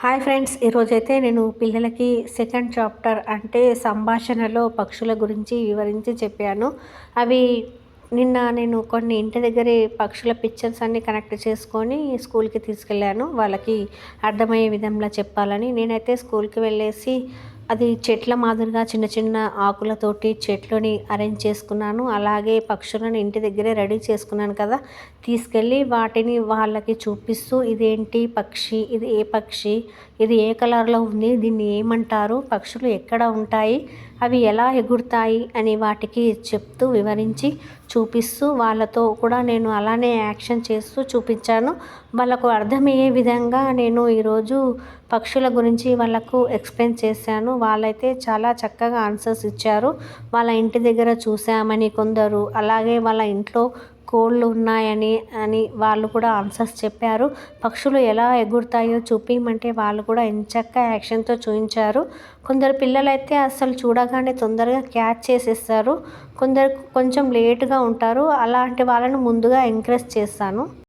Hi friends ఈరోజైతే నేను పిల్లలకి సెకండ్ చాప్టర్ అంటే సంభాషణలో పక్షుల గురించి వివరించి చెప్పాను. అవి నిన్న నేను కొన్ని ఇంటి దగ్గరే పక్షుల పిక్చర్స్ అన్నీ కనెక్ట్ చేసుకొని స్కూల్కి తీసుకెళ్ళాను. వాళ్ళకి అర్థమయ్యే విధంగా చెప్పాలని నేనైతే స్కూల్కి వెళ్ళేసి అది చెట్ల మాదిరిగా చిన్న చిన్న ఆకులతోటి చెట్లని అరేంజ్ చేసుకున్నాను. అలాగే పక్షులను ఇంటి దగ్గరే రెడీ చేసుకున్నాను కదా. తీసుకెళ్ళి వాటిని వాళ్ళకి చూపిస్తూ ఇదేంటి పక్షి ఇది ఏ పక్షి ఇది ఏ కలర్లో ఉంది దీన్ని ఏమంటారు పక్షులు ఎక్కడ ఉంటాయి అవి ఎలా ఎగురుతాయి అని వాటికి చెప్తూ వివరించి చూపిస్తూ వాళ్ళతో కూడా నేను అలానే యాక్షన్ చేస్తూ చూపించాను. వాళ్ళకు అర్థమయ్యే విధంగా నేను ఈరోజు పక్షుల గురించి వాళ్ళకు ఎక్స్ప్లెయిన్ చేశాను. వాళ్ళైతే చాలా చక్కగా ఆన్సర్స్ ఇచ్చారు. వాళ్ళ ఇంటి దగ్గర చూసామని కొందరు అలాగే వాళ్ళ ఇంట్లో కోళ్ళు ఉన్నాయని అని వాళ్ళు కూడా ఆన్సర్స్ చెప్పారు. పక్షులు ఎలా ఎగురుతాయో చూపించమంటే వాళ్ళు కూడా ఎంచక్క యాక్షన్తో చూపించారు కొందరు పిల్లలైతే అసలు చూడగానే తొందరగా క్యాచ్ చేసేస్తారు. కొందరు కొంచెం లేటుగా ఉంటారు. అలాంటి వాళ్ళను ముందుగా ఎంకరేజ్ చేస్తాను.